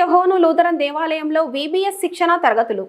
Yahonu Lutheran దేవాలయంలో VBS శిక్షణ తరగతులు.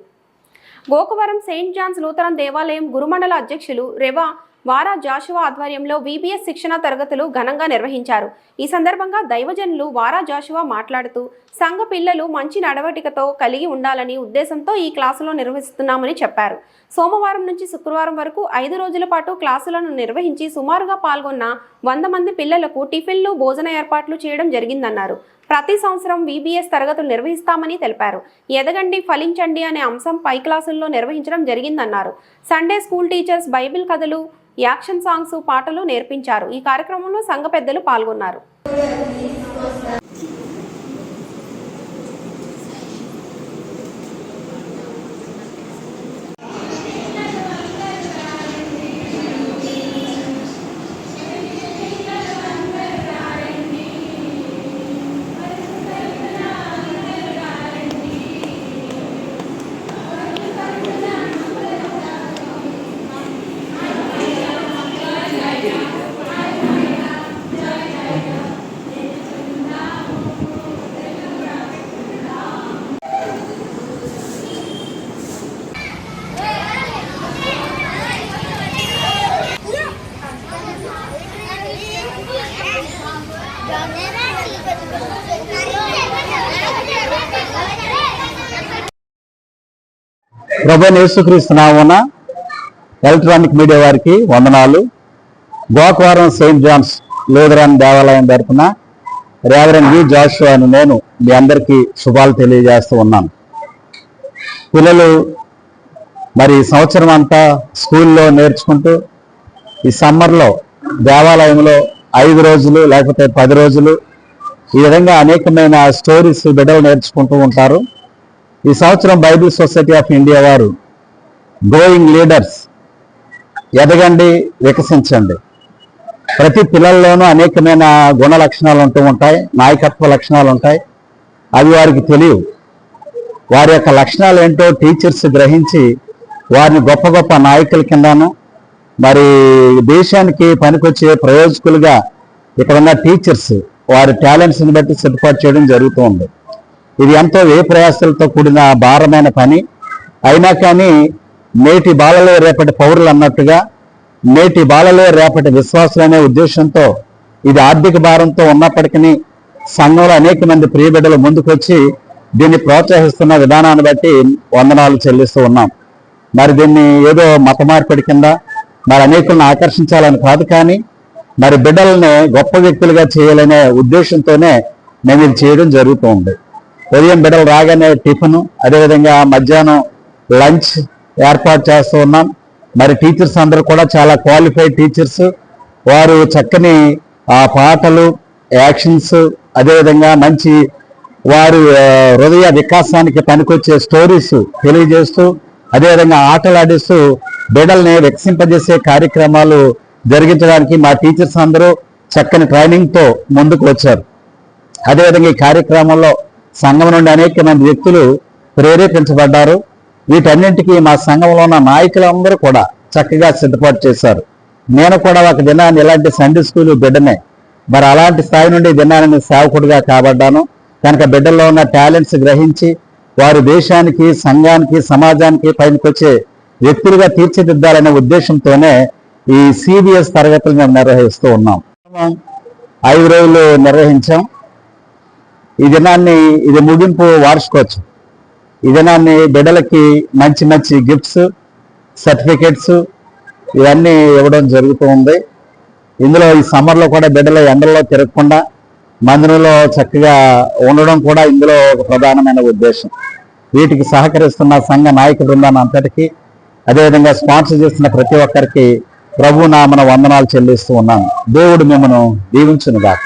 గోకవరం సెయింట్ జాన్స్ లూథరన్ దేవాలయం గురుమండల అధ్యక్షులు రెవా వారా జాషువా ఆధ్వర్యంలో విబిఎస్ శిక్షణ తరగతులు ఘనంగా నిర్వహించారు. ఈ సందర్భంగా దైవజనులు వారా జాషువా మాట్లాడుతూ సంఘ పిల్లలు మంచి నడవటికతో కలిగి ఉండాలని ఉద్దేశంతో ఈ క్లాసులో నిర్వహిస్తున్నామని చెప్పారు. సోమవారం నుంచి శుక్రవారం వరకు ఐదు రోజుల పాటు క్లాసులను నిర్వహించి సుమారుగా పాల్గొన్న వంద మంది పిల్లలకు టిఫిన్లు భోజన ఏర్పాట్లు చేయడం జరిగిందన్నారు. ప్రతి సంవత్సరం వీబీఎస్ తరగతులు నిర్వహిస్తామని తెలిపారు. ఎదగండి ఫలించండి అనే అంశం పై క్లాసుల్లో నిర్వహించడం జరిగిందన్నారు. సండే స్కూల్ టీచర్స్ బైబిల్ కథలు యాక్షన్ సాంగ్స్ పాటలు నేర్పించారు. ఈ కార్యక్రమంలో సంఘ పెద్దలు పాల్గొన్నారు. ప్రభు నేసుక్రీస్తున్నామన్న ఎలక్ట్రానిక్ మీడియా వారికి వందనాలు. గోకవరం సెయింట్ జాన్స్ లూథరన్ దేవాలయం తరఫున రేవరెండ్ వి జాషువా అని నేను మీ అందరికీ శుభాలు తెలియజేస్తూ ఉన్నాను. పిల్లలు మరి సంవత్సరం అంతా స్కూల్లో నేర్చుకుంటూ ఈ సమ్మర్లో దేవాలయంలో ఐదు రోజులు లేకపోతే పది రోజులు ఈ విధంగా అనేకమైన స్టోరీస్ బిడ్డలు నేర్చుకుంటూ ఉంటారు. ఈ సంవత్సరం బైబిల్ సొసైటీ ఆఫ్ ఇండియా వారు గ్రోయింగ్ లీడర్స్ ఎదగండి వికసించండి. ప్రతి పిల్లల్లోనూ అనేకమైన గుణ లక్షణాలు ఉంటూ ఉంటాయి నాయకత్వ లక్షణాలు ఉంటాయి. అవి వారికి తెలియవు. వారి యొక్క లక్షణాలు ఏంటో టీచర్స్ గ్రహించి వారిని గొప్ప గొప్ప నాయకుల కిందను మరి దేశానికి పనికొచ్చే ప్రయోజకులుగా ఇక్కడ ఉన్న టీచర్స్ వారి టాలెంట్స్ని బట్టి సిద్ధపాటు చేయడం జరుగుతూ ఉంది ఇది ఎంతో ఏ ప్రయాసాలతో కూడిన భారమైన పని. అయినా కానీ నేటి బాలలే రేపటి పౌరులు అన్నట్టుగా నేటి బాలలే రేపటి విశ్వాసులు అనే ఉద్దేశంతో ఇది ఆర్థిక భారంతో ఉన్నప్పటికీ సంఘంలో అనేక మంది ప్రియబిడ్డలు ముందుకొచ్చి దీన్ని ప్రోత్సహిస్తున్న విధానాన్ని బట్టి వందనాలు చెల్లిస్తూ ఉన్నాం. మరి దీన్ని ఏదో మత మార్పిడి కింద మరి అనేకులను ఆకర్షించాలని కాదు కానీ మరి బిడ్డల్ని గొప్ప వ్యక్తులుగా చేయాలనే ఉద్దేశంతోనే మేము ఇది చేయడం జరుగుతుంది ఉదయం బిడ్డలు రాగానే టిఫిన్ అదేవిధంగా మధ్యాహ్నం లంచ్ ఏర్పాటు చేస్తూ ఉన్నాం. మరి టీచర్స్ అందరూ కూడా చాలా క్వాలిఫైడ్ టీచర్స్. వారు చక్కని ఆ పాటలు యాక్షన్స్ అదేవిధంగా మంచి వారి హృదయ వికాసానికి పనికొచ్చే స్టోరీస్ తెలియజేస్తూ అదేవిధంగా ఆటలు ఆడిస్తూ బిడ్డల్ని వికసింపజేసే కార్యక్రమాలు జరిగించడానికి మా టీచర్స్ అందరూ చక్కని ట్రైనింగ్తో ముందుకు వచ్చారు. అదేవిధంగా ఈ కార్యక్రమంలో సంఘం నుండి అనేక మంది వ్యక్తులు ప్రేరేపించబడ్డారు. వీటన్నింటికీ మా సంఘంలో ఉన్న నాయకులందరూ కూడా చక్కగా సిద్ధపాటు చేశారు. నేను కూడా ఒక దినాన్ని ఇలాంటి సండే స్కూల్ బిడ్డనే. మరి అలాంటి స్థాయి నుండి దినాన్ని సేవకుడిగా కాబడ్డాను. కనుక బిడ్డల్లో ఉన్న టాలెంట్స్ గ్రహించి వారు దేశానికి సంఘానికి సమాజానికి పైనకొచ్చే వ్యక్తులుగా తీర్చిదిద్దాలనే ఉద్దేశంతోనే ఈ సిబిఎస్ తరగతులు మేము నిర్వహిస్తూ ఉన్నాం. ఐదు రోజులు నిర్వహించాం. ఈ దినాన్ని ఇది ముగింపు వార్షికోత్సవం. ఈ దినాన్ని బిడ్డలకి మంచి మంచి గిఫ్ట్స్ సర్టిఫికెట్స్ ఇవన్నీ ఇవ్వడం జరుగుతూ ఉంది. ఇందులో ఈ సమ్మర్లో కూడా బిడ్డలు ఎండల్లో తిరగకుండా మందిరంలో చక్కగా ఉండడం కూడా ఇందులో ఒక ప్రధానమైన ఉద్దేశం. వీటికి సహకరిస్తున్న సంఘ నాయక బృందాన్ని అంతటికీ. అదేవిధంగా స్పాన్సర్ చేస్తున్న ప్రతి ఒక్కరికి ప్రభు నామన వందనాలు చెల్లిస్తూ ఉన్నాను. దేవుడు మిమ్మను దీవించును గాక